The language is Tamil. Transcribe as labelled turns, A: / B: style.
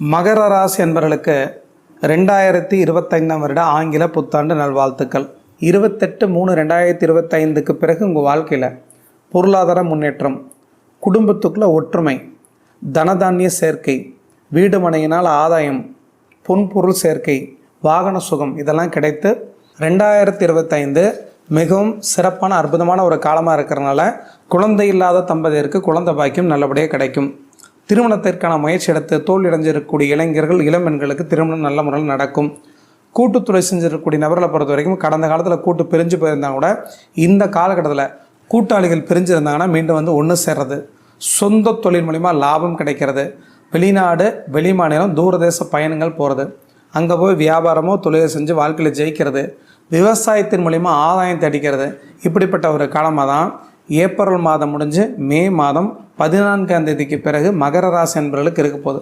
A: மகர ராசி என்பவர்களுக்கு ரெண்டாயிரத்தி இருபத்தைந்தாம் வருட ஆங்கில புத்தாண்டு நல்வாழ்த்துக்கள். இருபத்தெட்டு மூணு ரெண்டாயிரத்தி இருபத்தைந்துக்கு பிறகு உங்கள் வாழ்க்கையில் பொருளாதார முன்னேற்றம் குடும்பத்துக்குள்ள ஒற்றுமை தனதானிய சேர்க்கை வீடு மனையினால் ஆதாயம் பொன்பொருள் சேர்க்கை வாகன சுகம் இதெல்லாம் கிடைத்து ரெண்டாயிரத்தி இருபத்தைந்து மிகவும் சிறப்பான அற்புதமான ஒரு காலமாக இருக்கிறனால குழந்தை இல்லாத தம்பதியருக்கு குழந்தை பாக்கியம் நல்லபடியாக கிடைக்கும். திருமணத்திற்கான முயற்சி எடுத்து தோல்வியடைஞ்சிருக்கக்கூடிய இளைஞர்கள் இளம் பெண்களுக்கு திருமணம் நல்ல முறையில் நடக்கும். கூட்டுத்துறை செஞ்சிருக்கக்கூடிய நபர்களை பொறுத்த வரைக்கும் கடந்த காலத்தில் கூட்டு பிரிஞ்சு போயிருந்தா கூட இந்த காலகட்டத்தில் கூட்டாளிகள் பிரிஞ்சிருந்தாங்கன்னா மீண்டும் வந்து ஒன்று சேர்றது. சொந்த தொழில் மூலிமா லாபம் கிடைக்கிறது. வெளிநாடு வெளிமாநிலம் தூரதேச பயணங்கள் போகிறது அங்கே போய் வியாபாரமோ தொழிலை செஞ்சு வாழ்க்கையில் ஜெயிக்கிறது. விவசாயத்தின் மூலிமா ஆதாயம் தேடிக்கிறது. இப்படிப்பட்ட ஒரு காலமாக தான் ஏப்ரல் மாதம் முடிஞ்சு மே மாதம் பதினான்காம் தேதிக்கு பிறகு மகர ராசி என்பவர்களுக்கு இருக்க போகுது.